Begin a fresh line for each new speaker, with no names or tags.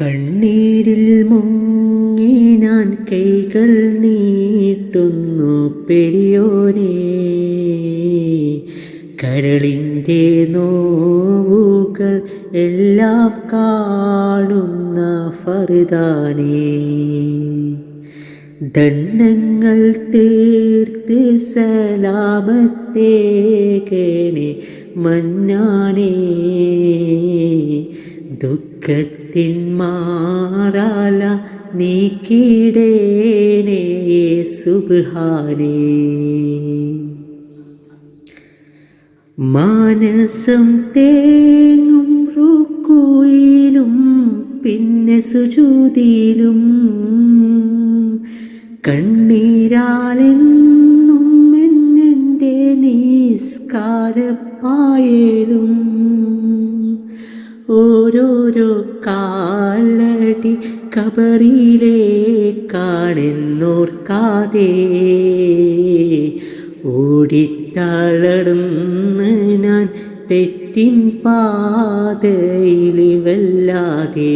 കണ്ണീരിൽ മുങ്ങി ഞാൻ കൈകൾ നീട്ടുന്നു പെരിയോനെ. കരളിന്റെ നോവുകൾ എല്ലാം കാണുന്ന ഫറുദാനേ. ദണ്ഡങ്ങൾ തീർത്ത് സലാമത്തേകണേ മന്നാനേ. ദുഃഖത്തിൻ മാറാല നീ കീടേനേ സുബാനേ മാനസം തേങ്ങും റുക്കുയിലും പിന്നെ സുജൂതിയിലും കണ്ണീരാലെന്നും എന്നെ നിസ്കാരപ്പായലും ഓരോരോ കാലടി കബറിയിലേക്കാണെന്നോർക്കാതെ ഓടിത്തളർന്ന് ഞാൻ തെറ്റിൻ പാതയിൽ വല്ലാതെ